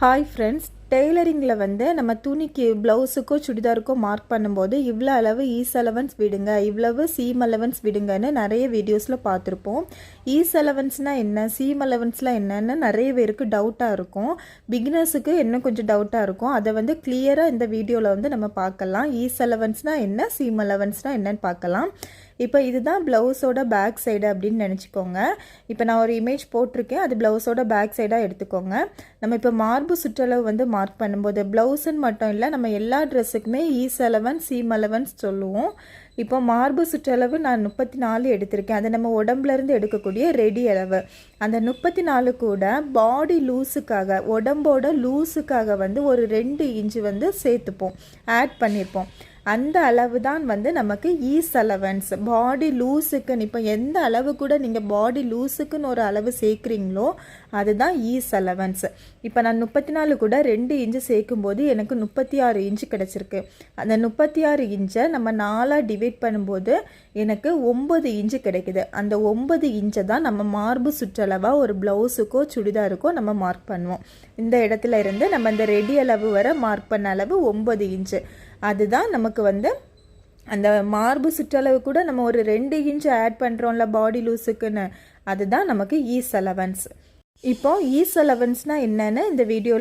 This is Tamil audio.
ஹாய் ஃப்ரெண்ட்ஸ் டெய்லரிங்கில் வந்து நம்ம துணிக்கு ப்ளவுஸுக்கோ சுடிதாருக்கோ மார்க் பண்ணும்போது இவ்வளோ அளவு ஈஸ் அலவன்ஸ் விடுங்க இவ்வளவு சீம் அலவன்ஸ் விடுங்கன்னு நிறைய வீடியோஸில் பார்த்துருப்போம். ஈஸ் அலவன்ஸ்னால் என்ன? சீம் அலவன்ஸ்லாம் என்னன்னு நிறைய பேருக்கு டவுட்டாக இருக்கும். பிகினர்ஸுக்கு இன்னும் கொஞ்சம் டவுட்டாக இருக்கும். அதை வந்து கிளியராக இந்த வீடியோவில் வந்து நம்ம பார்க்கலாம். ஈஸ் அலவன்ஸ்னால் என்ன? சீம் அலவன்ஸ்னால் என்னன்னு பார்க்கலாம். இப்போ இதுதான் ப்ளவுஸோட பேக் சைடு அப்படின்னு நினச்சிக்கோங்க. இப்போ நான் ஒரு இமேஜ் போட்டிருக்கேன். அது ப்ளவுஸோட பேக் சைடாக எடுத்துக்கோங்க. நம்ம இப்போ மார்பு சுற்றளவு வந்து மார்க் பண்ணும்போது ப்ளவுஸுன்னு மட்டும் இல்லை நம்ம எல்லா ட்ரெஸ்ஸுக்குமே e ease allowance seam allowance சொல்லுவோம். இப்போ மார்பு சுற்றளவு நான் முப்பத்தி நாலு எடுத்திருக்கேன். அது நம்ம உடம்புலேருந்து எடுக்கக்கூடிய ரெடி அளவு. அந்த முப்பத்தி நாலு கூட பாடி லூஸுக்காக உடம்போட லூஸுக்காக வந்து ஒரு ரெண்டு இன்ச்சு வந்து சேர்த்துப்போம். ஆட் பண்ணியிருப்போம். அந்த அளவு தான் வந்து நமக்கு ஈஸ் அலவன்ஸ் பாடி லூஸுக்குன்னு இப்போ எந்த அளவு கூட நீங்கள் பாடி லூஸுக்குன்னு ஒரு அளவு சேர்க்குறீங்களோ அதுதான் ஈஸ் அலவன்ஸ் இப்போ நான் முப்பத்தி நாலு கூட ரெண்டு இன்ச்சு சேர்க்கும்போது எனக்கு முப்பத்தி ஆறு இன்ச்சு கிடச்சிருக்கு. அந்த முப்பத்தி ஆறு இன்ச்சை நம்ம நாலாக டிவைட் பண்ணும்போது எனக்கு ஒம்பது இன்ச்சு கிடைக்குது. அந்த ஒம்பது இன்ச்சை தான் நம்ம மார்பு சுற்றளவாக ஒரு ப்ளவுஸுக்கோ சுடிதாருக்கோ நம்ம மார்க் பண்ணுவோம். இந்த இடத்துல இருந்து நம்ம இந்த ரெடி அளவு வர மார்க் பண்ண அளவு ஒம்பது இன்ச்சு. அதுதான் நமக்கு வந்து அந்த மார்பு சுற்றளவு கூட நம்ம ஒரு ரெண்டு இன்ச் ஆட் பண்ணுறோம்ல பாடி லூஸுக்குன்னு அதுதான் நமக்கு ஈஸ் அலவன்ஸ் இப்போ ஈஸ் அலவன்ஸ்னால் என்னென்னு இந்த வீடியோவில்